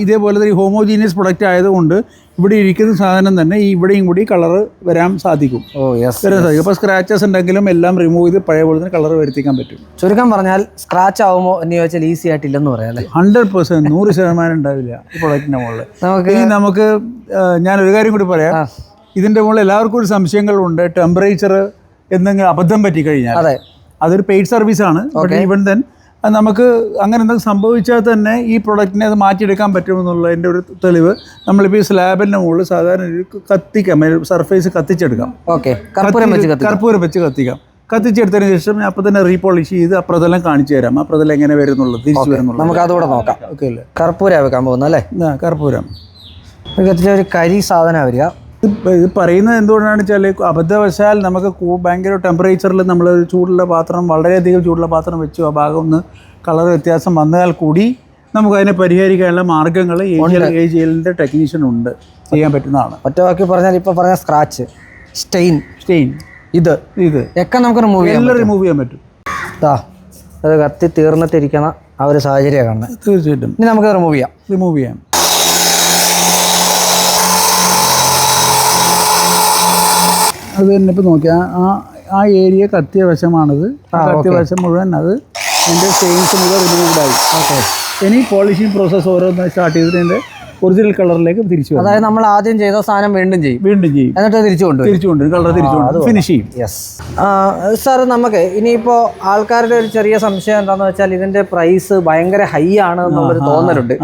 ഇതേപോലെ തന്നെ ഹോമോജീനിയസ് പ്രൊഡക്റ്റ് ആയതുകൊണ്ട് ഇവിടെ ഇരിക്കുന്ന സാധനം തന്നെ ഈ ഇവിടെയും കൂടി കളർ വരാൻ സാധിക്കും. ഓ യെസ് വരാൻ സാധിക്കും. അപ്പോൾ സ്ക്രാച്ചസ് ഉണ്ടെങ്കിലും എല്ലാം റിമൂവ് ചെയ്ത് പഴയ പോലെ തന്നെ കളർ വരുത്തിക്കാൻ പറ്റും. ചുരുക്കം പറഞ്ഞാൽ സ്ക്രാച്ച് ആവുമോ എന്ന് ചോദിച്ചാൽ ഈസി ആയിട്ടില്ലെന്ന് പറയാം അല്ലേ? ഹൺഡ്രഡ് പെർസെന്റ് നൂറ് ശതമാനം ഉണ്ടാവില്ല ഈ പ്രൊഡക്റ്റിന്റെ മുകളിൽ. നമുക്ക് ഇനി നമുക്ക് ഞാൻ ഒരു കാര്യം കൂടി പറയാം. ഇതിന്റെ മുകളിൽ എല്ലാവർക്കും ഒരു സംശയങ്ങളുണ്ട് ടെമ്പറേച്ചർ എന്തെങ്കിലും അബദ്ധം പറ്റിക്കഴിഞ്ഞാൽ. അതെ. അതൊരു പെയ്ഡ് സർവീസാണ് ഈവൻ ദെൻ നമുക്ക് അങ്ങനെ എന്തെങ്കിലും സംഭവിച്ചാൽ തന്നെ ഈ പ്രൊഡക്റ്റിനെ അത് മാറ്റിയെടുക്കാൻ പറ്റുമെന്നുള്ളതിന്റെ ഒരു തെളിവ് നമ്മളിപ്പോൾ ഈ സ്ലാബിന്റെ മുകളിൽ സാധാരണ ഒരു കത്തിക്കാം സർഫേസ് കത്തിച്ചെടുക്കാം. ഓക്കെ കർപ്പൂരം വെച്ച് കത്തിക്കാം. കത്തിച്ചെടുത്തതിന് ശേഷം ഞാൻ അപ്പോൾ തന്നെ റീപോളിഷ് ചെയ്ത് ആ പ്രതലം കാണിച്ചു തരാം. ആ പ്രതലം എങ്ങനെ വരുന്നുള്ളത് തിരിച്ചു വരുന്നുള്ളത്. നമുക്ക് അതുകൂടെ നോക്കാം. ഓക്കെ അല്ലേ? കർപ്പൂരം വെക്കാൻ പോകുന്നു അല്ലേ? കർപ്പൂരം. ഒരു കരി സാധനം വരിക. ഇത് പറയുന്നത് എന്തുകൊണ്ടാണെന്ന് വെച്ചാൽ അബദ്ധവശാൽ നമുക്ക് ഭയങ്കര ടെമ്പറേച്ചറിൽ നമ്മൾ ചൂടുള്ള പാത്രം വളരെയധികം ചൂടുള്ള പാത്രം വെച്ചു ആ ഭാഗം ഒന്ന് കളർ വ്യത്യാസം വന്നാൽ കൂടി നമുക്ക് അതിനെ പരിഹരിക്കാനുള്ള മാർഗങ്ങൾ എ ജി എല്ലിന്റെ ടെക്നീഷ്യൻ ഉണ്ട്. ചെയ്യാൻ പറ്റുന്നതാണ്. ഒറ്റ വാക്കി പറഞ്ഞാൽ ഇപ്പോൾ പറഞ്ഞ സ്ക്രാച്ച് സ്റ്റെയിൻ സ്റ്റെയിൻ ഇത്. ഇത്. ഒക്കെ നമുക്ക് റിമൂവ് ചെയ്യാം എല്ലാം റിമൂവ് ചെയ്യാൻ പറ്റും. താ അത് കത്തി തീർന്നിട്ടിരിക്കുന്ന ആ ഒരു സാഹചര്യമാണ്. കാണുന്നത് തീർച്ചയായിട്ടും. ഇനി നമുക്ക് റിമൂവ് ചെയ്യാം. റിമൂവ് ചെയ്യാം. അത് തന്നെ ഇപ്പം നോക്കിയാൽ ആ ആ ഏരിയ കത്തിയ വശമാണത്. കത്തിയ വശം മുഴുവൻ അത് എന്റെ സ്റ്റെയിൻസ് മുഴുവൻ റിമൂവ്ഡായി ഓക്കെ ഇനി പോളിഷിംഗ് പ്രോസസ്സ് ഓരോന്ന് സ്റ്റാർട്ട് ചെയ്തിട്ട് ഒറിജിനൽ കളറിലേക്ക് തിരിച്ചു അതായത് നമ്മൾ ആദ്യം ചെയ്ത സാധനം വീണ്ടും ചെയ്യും. വീണ്ടും ചെയ്യും. എന്നിട്ട് തിരിച്ചു കൊണ്ടുവരും. തിരിച്ചു കൊണ്ടുവരും. കളർ തിരിച്ചു കൊണ്ടുവരും. ഫിനിഷ് ചെയ്യും. യെസ് സാർ നമുക്ക് ഇനിയിപ്പോൾ ആൾക്കാരുടെ ഒരു ചെറിയ സംശയം എന്താണെന്ന് വെച്ചാൽ ഇതിന്റെ പ്രൈസ് ഭയങ്കര ഹൈ ആണ് എന്നുള്ളൊരു തോന്നലുണ്ട്.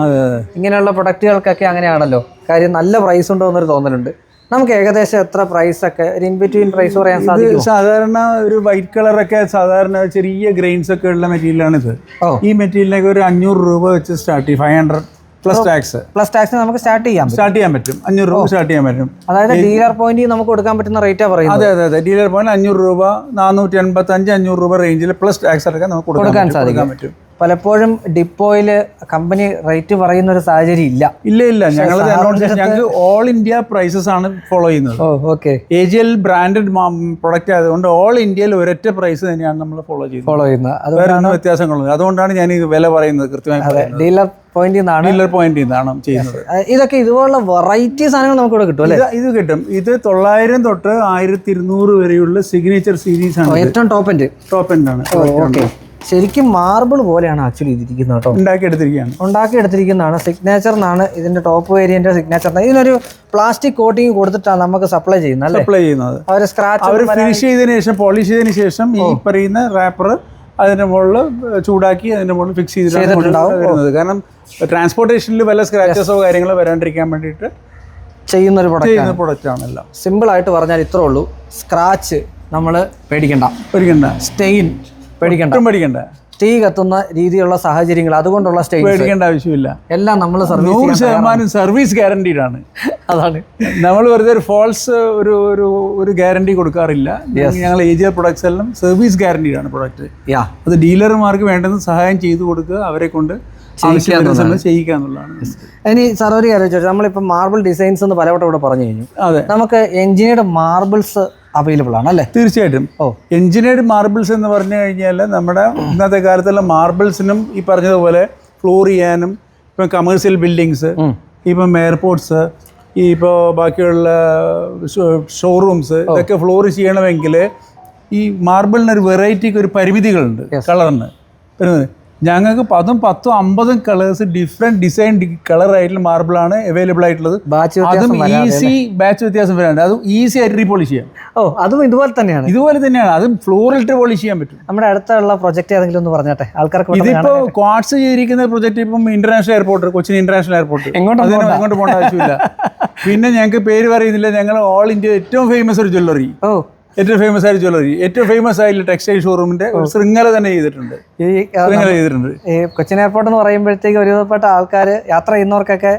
ഇങ്ങനെയുള്ള പ്രൊഡക്റ്റുകൾക്കൊക്കെ അങ്ങനെയാണല്ലോ. കാര്യം നല്ല പ്രൈസ് ഉണ്ടോ എന്നൊരു തോന്നലുണ്ട്. നമുക്ക് ഏകദേശം എത്ര പ്രൈസ് ഒക്കെ ഒരു ഇൻ ബിറ്റ്വീൻ പ്രൈസ് പറയാൻ സാധിക്കും സാധാരണ ഒരു വൈറ്റ് കളർ ഒക്കെ സാധാരണ ചെറിയ ഗ്രെയിൻസ് ഒക്കെ ഉള്ള മെറ്റീരിയലാണ് ഇത്. ഈ മെറ്റീരിയലിനൊക്കെ ഒരു അഞ്ഞൂറ് രൂപ വെച്ച് സ്റ്റാർട്ട് ചെയ്യും. Five hundred plus tax plus tax നമുക്ക് സ്റ്റാർട്ട് ചെയ്യാം സ്റ്റാർട്ട് ചെയ്യാൻ പറ്റും. അഞ്ഞൂറ് രൂപ സ്റ്റാർട്ട് ചെയ്യാൻ പറ്റും. അതായത് ഡീലർ പോയിന്റ് നമുക്ക് കൊടുക്കാൻ പറ്റുന്ന റേറ്റാ പറയുന്നത്. അതെ അതെ അതെ. ഡീലർ പോയിന്റ് അഞ്ഞൂറ് രൂപ നാനൂറ്റി എൺപത്തി അഞ്ച് അഞ്ഞൂറ് രൂപ റേഞ്ചിൽ പ്ലസ് ടാക്സ് അടക്കം നമുക്ക് കൊടുക്കാൻ സാധിക്കാൻ പറ്റും. പലപ്പോഴും ഡിപ്പോയിൽ കമ്പനി റേറ്റ് പറയുന്ന ഒരു സാഹചര്യം ഇല്ല. ഇല്ല ഇല്ല. ഞങ്ങൾ ഞങ്ങൾക്ക് ഓൾ ഇന്ത്യ പ്രൈസസ് ആണ് ഫോളോ ചെയ്യുന്നത്. Okay. A G L branded product ആയതുകൊണ്ട് ഓൾ ഇന്ത്യയിൽ ഒരൊറ്റ പ്രൈസ് തന്നെയാണ് നമ്മൾ ഫോളോ ചെയ്യുന്നത്. ഫോളോ ചെയ്യുന്നത്. വേറെ ഒന്നും വ്യത്യാസങ്ങളൊന്നും അതുകൊണ്ടാണ് ഞാൻ ഈ വില പറയുന്നത് കൃത്യമായി ഡീലർ പോയിന്റിൽ നിന്നാണ് ഡീലർ നിന്നാണ് ചെയ്യുന്നത്. ഇതൊക്കെ ഇതുപോലുള്ള വെറൈറ്റി സാധനങ്ങൾ നമുക്ക് ഇവിടെ കിട്ടും അല്ലേ? ഇത് ഇത് കിട്ടും. ഇത് തൊള്ളായിരം തൊട്ട് ആയിരത്തി ഇരുന്നൂറ് വരെയുള്ള സിഗ്നേച്ചർ സീരീസ് ആണ് ഏറ്റവും ടോപ്പ് എൻഡ് ടോപ്പ് എൻഡ് ആണ്. ഓക്കെ. ശരിക്കും മാർബിൾ പോലെയാണ് ആക്ച്വലി ഇതിരിക്കുന്നത് കേട്ടോ. ഉണ്ടാക്കി എടുത്തിരിക്കുകയാണ് ഉണ്ടാക്കി എടുത്തിരിക്കുന്നതാണ് സിഗ്നേച്ചർ എന്നാണ് ഇതിന്റെ ടോപ്പ് വേരിയന്റ് സിഗ്നേച്ചർ ഇതിനൊരു പ്ലാസ്റ്റിക് കോട്ടിങ് കൊടുത്തിട്ടാണ് നമുക്ക് സപ്ലൈ ചെയ്യുന്നത് അല്ലേ? സപ്ലൈ ചെയ്യുന്നത്. അവർ സ്ക്രാച്ച് അവർ ഫിനിഷ് ചെയ്തതിനു ശേഷം പോളിഷ് ചെയ്തതിനു ശേഷം ഈ പറയുന്ന റാപ്പർ അതിന്റെ മുകളിൽ ചൂടാക്കി അതിന്റെ മുകളിൽ ഫിക്സ് ചെയ്തിട്ടുണ്ടാവും. കാരണം ട്രാൻസ്പോർട്ടേഷനിൽ വല്ല സ്ക്രാച്ചസോ കാര്യങ്ങളോ വരാണ്ടിരിക്കാൻ വേണ്ടിയിട്ട് ചെയ്യുന്ന ഒരു പ്രൊഡക്റ്റ് ചെയ്യുന്ന പ്രൊഡക്റ്റ് ആണല്ലോ സിമ്പിൾ ആയിട്ട് പറഞ്ഞാൽ ഇത്രേ ഉള്ളൂ. സ്ക്രാച്ച് നമ്മൾ പേടിക്കണ്ട. പേടിക്കണ്ട. സ്റ്റെയിൻ പേടിക്കണ്ട. പേടിക്കണ്ട. തീ കത്തുന്ന രീതിയിലുള്ള സാഹചര്യങ്ങൾ അതുകൊണ്ടുള്ള സ്റ്റേജ് പേടിക്കേണ്ട ആവശ്യമില്ല. എല്ലാം നമ്മൾ നൂറ് ശതമാനം സർവീസ് ഗ്യാരണ്ടീഡ് ആണ്. അതാണ്. നമ്മൾ വെറുതെ ഒരു ഫോൾസ് ഒരു ഒരു ഒരു ഗ്യാരണ്ടി കൊടുക്കാറില്ല. ഞങ്ങൾ ഏജിയർ പ്രൊഡക്ട്സ് എല്ലാം സർവീസ് ഗ്യാരണ്ടീഡ് ആണ് പ്രൊഡക്റ്റ് യാ അത് ഡീലർമാർക്ക് വേണ്ടുന്ന സഹായം ചെയ്തു കൊടുക്കുക അവരെ കൊണ്ട് ഇനി സാർ ഒരു കാര്യം ചോദിച്ചാൽ നമ്മളിപ്പോൾ മാർബിൾ ഡിസൈൻസ് എന്ന് പലവട്ടം ഇവിടെ പറഞ്ഞു കഴിഞ്ഞു. അതെ. നമുക്ക് എഞ്ചിനീയർഡ് മാർബിൾസ് അവൈലബിൾ ആണ് അല്ലേ? തീർച്ചയായിട്ടും. ഓ. എഞ്ചിനീയർഡ് മാർബിൾസ് എന്ന് പറഞ്ഞു കഴിഞ്ഞാൽ നമ്മുടെ ഇന്നത്തെ കാലത്തുള്ള മാർബിൾസിനും ഈ പറഞ്ഞതുപോലെ ഫ്ലോർ ചെയ്യാനും ഇപ്പം കമേഴ്സ്യൽ ബിൽഡിങ്സ് ഇപ്പം എയർപോർട്ട്സ് ഈ ഇപ്പോൾ ബാക്കിയുള്ള ഷോറൂംസ് ഇതൊക്കെ ഫ്ലോർ ചെയ്യണമെങ്കിൽ ഈ മാർബിളിന് ഒരു വെറൈറ്റിക്ക് ഒരു പരിമിതികളുണ്ട് കളറിന് വരുന്നത്. ഞങ്ങൾക്ക് പതും പത്തും അമ്പതും കളേഴ്സ് ഡിഫറെന്റ് ഡിസൈൻ കളർ ആയിട്ടുള്ള ആണ് അവൈലബിൾ ആയിട്ടുള്ളത്. ബാച്ച് അതും ഈസി ബാച്ച് വ്യത്യാസം വരാണ്ട് അതും ഈസി ആയിട്ട് റീപോളിഷ് ചെയ്യാം. ഓ അതും ഇതുപോലെ തന്നെയാണ്. ഇതുപോലെ തന്നെയാണ്. അതും ഫ്ലോറിലിട്ട് പോളിഷ് ചെയ്യാൻ പറ്റും. നമ്മുടെ അടുത്തുള്ള പ്രൊജക്ട് ഏതെങ്കിലും ഒന്ന് പറഞ്ഞാട്ടെ? ആൾക്കാർക്ക് ഇതിപ്പോ ക്വാർട്സ് ചെയ്തിരിക്കുന്ന പ്രൊജക്ട് ഇപ്പം international airport Cochin international airport എങ്ങോട്ട് പോകേണ്ട ആവശ്യമില്ല. പിന്നെ ഞങ്ങൾക്ക് പേര് പറയുന്നില്ല. ഞങ്ങൾ ഓൾ ഇന്ത്യ ഏറ്റവും ഫേമസ് ഒരു ജ്വല്ലറി ഓ. ഏറ്റവും ഫേമസ് ആയ ജ്വല്ലറി ഏറ്റവും ഫേമസ് ആയിട്ടുള്ള ടെക്സ്റ്റൈൽ ഷോറൂമിന്റെ ശൃംഖല തന്നെ ചെയ്തിട്ടുണ്ട്. ശൃംഖല ചെയ്തിട്ടുണ്ട്. ഈ കൊച്ചിൻ എയർപോർട്ട് എന്ന് പറയുമ്പോഴത്തേക്ക് ഒരുപാട് ആൾക്കാർ യാത്ര ചെയ്യുന്നവർക്കൊക്കെ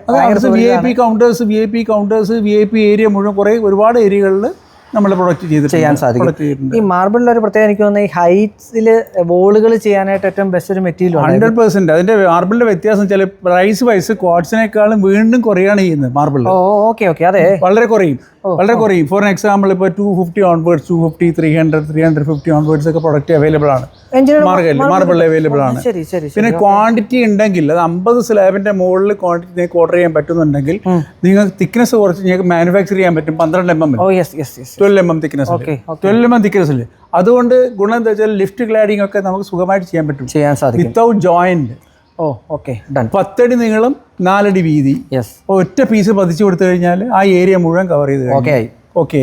V I P counters V I P counters V I P area മുഴുവൻ കുറേ ഒരുപാട് ഏരിയകളിൽ നമ്മൾ പ്രൊഡക്റ്റ് ചെയ്ത് ചെയ്യാൻ സാധിക്കും. ഈ മാർബിളിൽ ഒരു പ്രത്യേകത എനിക്ക് തോന്നുന്നത് ഈ ഹൈറ്റ്സിൽ വോളുകൾ ചെയ്യാനായിട്ട് ഏറ്റവും ബെസ്റ്റ് ഒരു മെറ്റീരിയൽ ഹൺഡ്രഡ് പെർസെന്റ് അതിന്റെ മാർബിളിന്റെ വ്യത്യാസം ചില പ്രൈസ് വൈസ് ക്വാർട്സിനേക്കാളും വീണ്ടും കുറയാണ് ചെയ്യുന്നത് മാർബിൾ ഓക്കെ ഓക്കെ അതെ. വളരെ കുറയും വളരെ കുറയും. ഫോർ എക്സാമ്പിൾ ഇപ്പോൾ two fifty onwards two fifty three hundred three hundred fifty onwards ഒക്കെ പ്രൊഡക്റ്റ് അവൈലബിൾ ആണ്. മാർബിൾ അവൈലബിൾ ആണ്. പിന്നെ ക്വാണ്ടിറ്റി ഉണ്ടെങ്കിൽ അത് അമ്പത് സ്ലാബിന്റെ മുകളിൽ ക്വാണ്ടിറ്റി നിങ്ങൾക്ക് ഓർഡർ ചെയ്യാൻ പറ്റുന്നുണ്ടെങ്കിൽ നിങ്ങൾക്ക് തിക്നെസ് കുറച്ച് നിങ്ങൾക്ക് മാനുഫാക്ചർ ചെയ്യാൻ പറ്റും. പന്ത്രണ്ട് M M twelve M M thickness okay twelve M M തിക്നെസ്സിൽ അതുകൊണ്ട് ഗുണം എന്താ വെച്ചാൽ ലിഫ്റ്റ് ഗ്ലാഡിംഗ് ഒക്കെ നമുക്ക് സുഖമായിട്ട് ചെയ്യാൻ പറ്റും. ചെയ്യാൻ സാധിക്കും. വിത്തൗട്ട് ജോയിന്റ് ഓ ഓക്കെ ഡൺ പത്തടി നീളം നാലടി വീതി. ഒറ്റ പീസ് പതിച്ചു കൊടുത്തു കഴിഞ്ഞാൽ ആ ഏരിയ മുഴുവൻ കവർ ചെയ്ത് ഓക്കെ ആയി. ഓക്കെ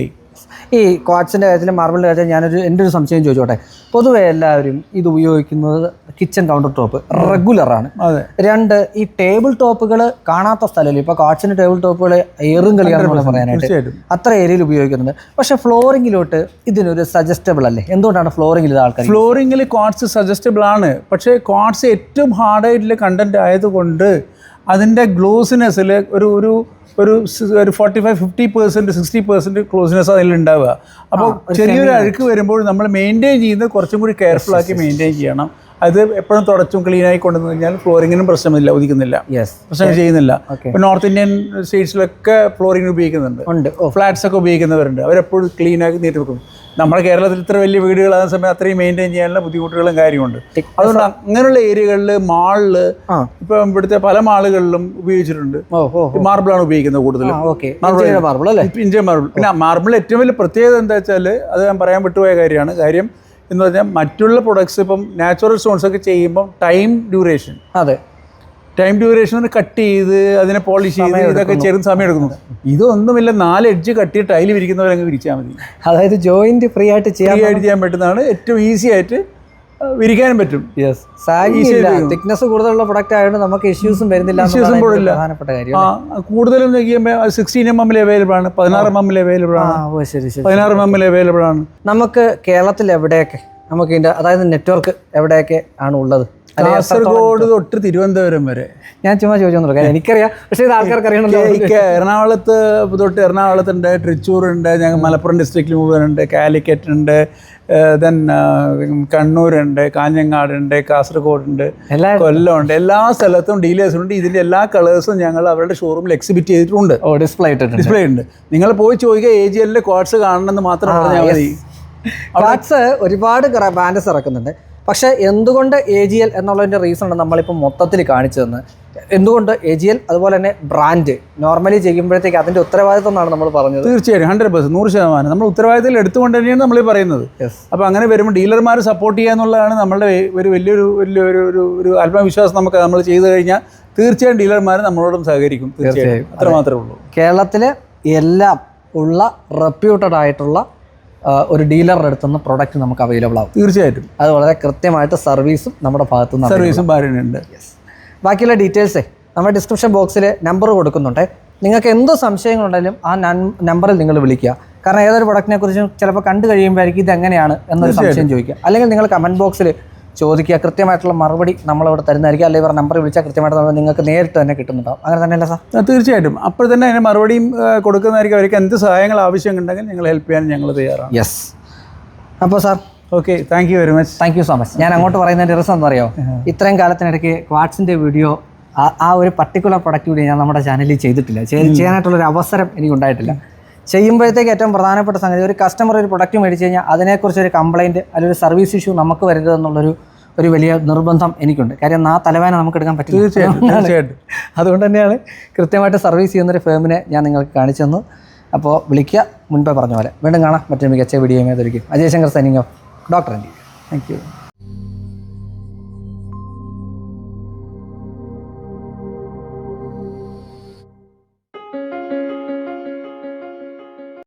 ഈ ക്വാഡ്സിന്റെ കാര്യത്തിൽ മാർബിളിന്റെ കാര്യത്തിൽ ഞാനൊരു എന്റെ ഒരു സംശയം ചോദിച്ചോട്ടെ? പൊതുവെ എല്ലാവരും ഇത് ഉപയോഗിക്കുന്നത് കിച്ചൺ കൗണ്ടർ ടോപ്പ് റെഗുലറാണ് രണ്ട് ഈ ടേബിൾ ടോപ്പുകൾ കാണാത്ത സ്ഥലമില്ല. ഇപ്പോൾ കാച്ചിന്റെ ടേബിൾ ടോപ്പുകൾ എയറും കളിയാണെന്ന് പറയാനായിട്ട്. അത്ര ഏരിയയിൽ ഉപയോഗിക്കുന്നുണ്ട്. പക്ഷേ ഫ്ലോറിങ്ങിലോട്ട് ഇതിനൊരു സജസ്റ്റബിൾ അല്ലേ? എന്തുകൊണ്ടാണ് ഫ്ലോറിങ്ങിൽ ഇത് ആൾക്കാർ ഫ്ലോറിങ്ങിൽ ക്വാർട്സ് സജസ്റ്റബിൾ ആണ്. പക്ഷേ ക്വാർട്സ് ഏറ്റവും ഹാർഡായിട്ടുള്ള കണ്ടന്റ് ആയതുകൊണ്ട് അതിന്റെ ഗ്ലോസിനെസ്സിൽ ഒരു ഒരു ഒരു ഒരു forty five fifty percent sixty percent closeness അതിൽ ഉണ്ടാവുക. അപ്പോൾ ചെറിയൊരു അഴുക്ക് വരുമ്പോൾ നമ്മൾ മെയിന്റെയിൻ ചെയ്യുന്നത് കുറച്ചും കൂടി കെയർഫുൾ ആക്കി മെയിന്റെയിൻ ചെയ്യണം. അത് എപ്പോഴും തുടച്ചും ക്ലീനായി കൊണ്ടുവന്നു കഴിഞ്ഞാൽ ഫ്ലോറിങ്ങിനും പ്രശ്നമില്ല ഉദിക്കുന്നില്ല യെസ് പ്രശ്നം ചെയ്യുന്നില്ല. ഇപ്പോൾ നോർത്ത് ഇന്ത്യൻ സ്റ്റേറ്റ്സിലൊക്കെ ഫ്ലോറിങ് ഉപയോഗിക്കുന്നുണ്ട്. ഫ്ലാറ്റ്സ് ഒക്കെ ഉപയോഗിക്കുന്നവരുണ്ട്. അവരെപ്പോഴും ക്ലീൻ ആക്കി നീട്ടി വെക്കും. നമ്മുടെ കേരളത്തിൽ ഇത്ര വലിയ വീടുകൾ ആ സമയത്ത് അത്രയും മെയിന്റെയിൻ ചെയ്യാനുള്ള ബുദ്ധിമുട്ടുകളും കാര്യമുണ്ട്. അതുകൊണ്ട് അങ്ങനെയുള്ള ഏരിയകളിൽ മാളിൽ ഇപ്പൊ ഇവിടുത്തെ പല മാളുകളിലും ഉപയോഗിച്ചിട്ടുണ്ട്. മാർബിളാണ് ഉപയോഗിക്കുന്നത് കൂടുതലും. മാർബിൾ ഇന്ത്യൻ മാർബിൾ പിന്നെ മാർബിൾ ഏറ്റവും വലിയ പ്രത്യേകത എന്താ വെച്ചാൽ അത് ഞാൻ പറയാൻ വിട്ടുപോയ കാര്യമാണ്. കാര്യം എന്ന് പറഞ്ഞാൽ മറ്റുള്ള പ്രൊഡക്ട്സ് ഇപ്പം നാച്ചുറൽ സ്റ്റോൺസ് ഒക്കെ ചെയ്യുമ്പോൾ ടൈം ഡ്യൂറേഷൻ അതെ. ടൈം ഡ്യൂറേഷൻ കട്ട് ചെയ്ത് അതിനെ പോളിഷ് ചെയ്ത് ഇതൊക്കെ ചെറിയ സമയം എടുക്കുന്നു. ഇതൊന്നുമില്ല നാല് എഡ്ജ് കട്ടി ടൈൽ വിരിക്കുന്നവരങ്ങ് വിരിച്ചാൽ മതി. അതായത് ജോയിന്റ് ഫ്രീ ആയിട്ട് ചെയ്യാൻ ഫ്രീ ആയിട്ട് ചെയ്യാൻ പറ്റുന്നതാണ് ഏറ്റവും ഈസി ആയിട്ട് വിരിക്കാനും പറ്റും. യെസ് സാഗി തിക്നെസ് കൂടുതലുള്ള പ്രൊഡക്റ്റ് ആയതുകൊണ്ട് നമുക്ക് ഇഷ്യൂസും വരുന്നില്ല ഇഷ്യൂസും ഇതിന്റെ പ്രധാനപ്പെട്ട കാര്യം കൂടുതലും സിക്സ്റ്റീൻ എം എമ്മിൽ അവൈലബിൾ ആണ് പതിനാറ് എം എമ്മിൽ അവൈലബിൾ ആണ്. ശരി ശരി പതിനാറ് എം എമ്മിൽ അവൈലബിൾ ആണ്. നമുക്ക് കേരളത്തിൽ എവിടെയൊക്കെ നമുക്ക് അതായത് നെറ്റ്വർക്ക് എവിടെയൊക്കെ ആണ് ഉള്ളത്? കാസർഗോഡ് തൊട്ട് തിരുവനന്തപുരം വരെ. ഞാൻ ചുമ്മാ ചോദിച്ചു കാര്യം എനിക്കറിയാം. പക്ഷേ ഇത് ആൾക്കാർക്ക് അറിയണമല്ലോ. ഈ എറണാകുളത്ത് തൊട്ട് എറണാകുളത്തുണ്ട് തൃശ്ശൂർ ഉണ്ട് ഞങ്ങൾ മലപ്പുറം ഡിസ്ട്രിക്റ്റിൽ മുഴുവനുണ്ട് കാലിക്കറ്റ് ഉണ്ട് ദെൻ കണ്ണൂരുണ്ട് കാഞ്ഞങ്ങാടുണ്ട് കാസർഗോഡുണ്ട് എല്ലാ കൊല്ലമുണ്ട്. എല്ലാ സ്ഥലത്തും ഡീലേഴ്സ് ഉണ്ട്. ഇതിന്റെ എല്ലാ കളേഴ്സും ഞങ്ങൾ അവരുടെ ഷോറൂമിൽ എക്സിബിറ്റ് ചെയ്തിട്ടുണ്ട്. ഡിസ്പ്ലേ ഇട്ടിട്ടുണ്ട്. ഡിസ്പ്ലേ ഉണ്ട്. നിങ്ങൾ പോയി ചോദിക്കുക എ ജി എല്ലിലെ ക്വാർട്സ് കാണണമെന്ന് മാത്രം പറഞ്ഞാൽ മതി. ക്വാർട്സ് ഒരുപാട് ബാൻഡസ് ഇറക്കുന്നുണ്ട്. പക്ഷേ എന്തുകൊണ്ട് എ ജി എൽ എന്നുള്ളതിന്റെ റീസൺ ആണ് നമ്മളിപ്പോൾ മൊത്തത്തിൽ കാണിച്ചു തന്നെ എന്തുകൊണ്ട് എ ജി എൽ അതുപോലെ തന്നെ ബ്രാൻഡ് നോർമലി ചെയ്യുമ്പോഴത്തേക്ക് അതിന്റെ ഉത്തരവാദിത്വം എന്നാണ് നമ്മൾ പറഞ്ഞത്. തീർച്ചയായും ഹൺഡ്രഡ് പെർസെന്റ് നൂറ് ശതമാനം. നമ്മൾ ഉത്തരവാദിത്തത്തിൽ എടുത്തുകൊണ്ട് തന്നെയാണ് നമ്മൾ ഈ പറയുന്നത്. അപ്പോൾ അങ്ങനെ വരുമ്പോൾ ഡീലർമാർ സപ്പോർട്ട് ചെയ്യുക എന്നുള്ളതാണ് നമ്മളുടെ ഒരു വലിയൊരു വലിയൊരു ഒരു ഒരു ആത്മവിശ്വാസം നമുക്ക് നമ്മൾ ചെയ്തു കഴിഞ്ഞാൽ തീർച്ചയായും ഡീലർമാർ നമ്മളോടും സഹകരിക്കും. തീർച്ചയായും. അത്ര മാത്രമേ ഉള്ളൂ. കേരളത്തിലെ എല്ലാം ഉള്ള റെപ്യൂട്ടഡ് ആയിട്ടുള്ള ഒരു ഡീലറുടെ അടുത്തുനിന്ന് പ്രൊഡക്റ്റ് നമുക്ക് അവൈലബിൾ ആവും. തീർച്ചയായിട്ടും. അത് വളരെ കൃത്യമായിട്ട് സർവീസും നമ്മുടെ ഭാഗത്തു നിന്ന് സർവീസും ഭാര്യനുണ്ട്. ബാക്കിയുള്ള ഡീറ്റെയിൽസേ നമ്മുടെ ഡിസ്ക്രിപ്ഷൻ ബോക്സിൽ നമ്പർ കൊടുക്കുന്നുണ്ട്. നിങ്ങൾക്ക് എന്ത് സംശയങ്ങളുണ്ടെങ്കിലും ആ നമ്പറിൽ നിങ്ങൾ വിളിക്കുക. കാരണം ഏതൊരു പ്രൊഡക്റ്റിനെ കുറിച്ചും ചിലപ്പോൾ കണ്ടു കഴിയുമ്പോഴായിരിക്കും ഇത് എങ്ങനെയാണ് എന്നൊരു സംശയം ചോദിക്കുക. അല്ലെങ്കിൽ നിങ്ങൾ കമന്റ് ബോക്സിൽ ചോദിക്കുക കൃത്യമായിട്ടുള്ള മറുപടി നമ്മളവിടെ തരുന്നതായിരിക്കും. അല്ലെങ്കിൽ ഇവരുടെ നമ്പർ വിളിച്ചാൽ കൃത്യമായിട്ട് നിങ്ങൾക്ക് നേരിട്ട് തന്നെ കിട്ടുന്നുണ്ടാവും. അങ്ങനെ തന്നെയല്ല സാർ? തീർച്ചയായിട്ടും. അപ്പോൾ തന്നെ അതിന് മറുപടിയും കൊടുക്കുന്നതായിരിക്കും. അവർക്ക് എന്ത് സഹായങ്ങൾ ആവശ്യമുണ്ടെങ്കിൽ നിങ്ങൾ ഹെൽപ്പ് ചെയ്യാൻ ഞങ്ങൾ തയ്യാറാണ്. യെസ് അപ്പോൾ sir okay thank you very much thank you so much ഞാൻ അങ്ങോട്ട് പറയുന്നതിന്റെ രസം എന്താ അറിയോ ഇത്രയും കാലത്തിനിടയ്ക്ക് വാട്സിന്റെ വീഡിയോ ആ ഒരു പർട്ടിക്കുലർ പ്രൊഡക്റ്റ് വീഡിയോ ഞാൻ നമ്മുടെ ചാനലിൽ ചെയ്തിട്ടില്ല. ചെയ്ത് ചെയ്യാനായിട്ടുള്ളൊരു അവസരം എനിക്ക് ഉണ്ടായിട്ടില്ല ചെയ്യുമ്പോഴത്തേക്ക് ഏറ്റവും പ്രധാനപ്പെട്ട സംഗതി ഒരു കസ്റ്റമർ ഒരു പ്രൊഡക്റ്റ് മേടിച്ച് കഴിഞ്ഞാൽ അതിനെക്കുറിച്ച് ഒരു കംപ്ലയിന്റ് അല്ലെങ്കിൽ ഒരു സർവീസ് ഇഷ്യൂ നമുക്ക് വരരുതെന്നുള്ളൊരു ഒരു വലിയ നിർബന്ധം എനിക്കുണ്ട്. കാര്യം ആ തലവേന നമുക്ക് എടുക്കാൻ പറ്റില്ല. തീർച്ചയായിട്ടും അതുകൊണ്ട് തന്നെയാണ് കൃത്യമായിട്ട് സർവീസ് ചെയ്യുന്നൊരു ഫേമിനെ ഞാൻ നിങ്ങൾക്ക് കാണിച്ചു തന്നു അപ്പോൾ വിളിക്കുക മുൻപേ പറഞ്ഞ പോലെ. വീണ്ടും കാണാം. മറ്റൊരു മികച്ച video അതൊരിക്കും Ajay Shankar signing off doctor എന്റെ താങ്ക് യു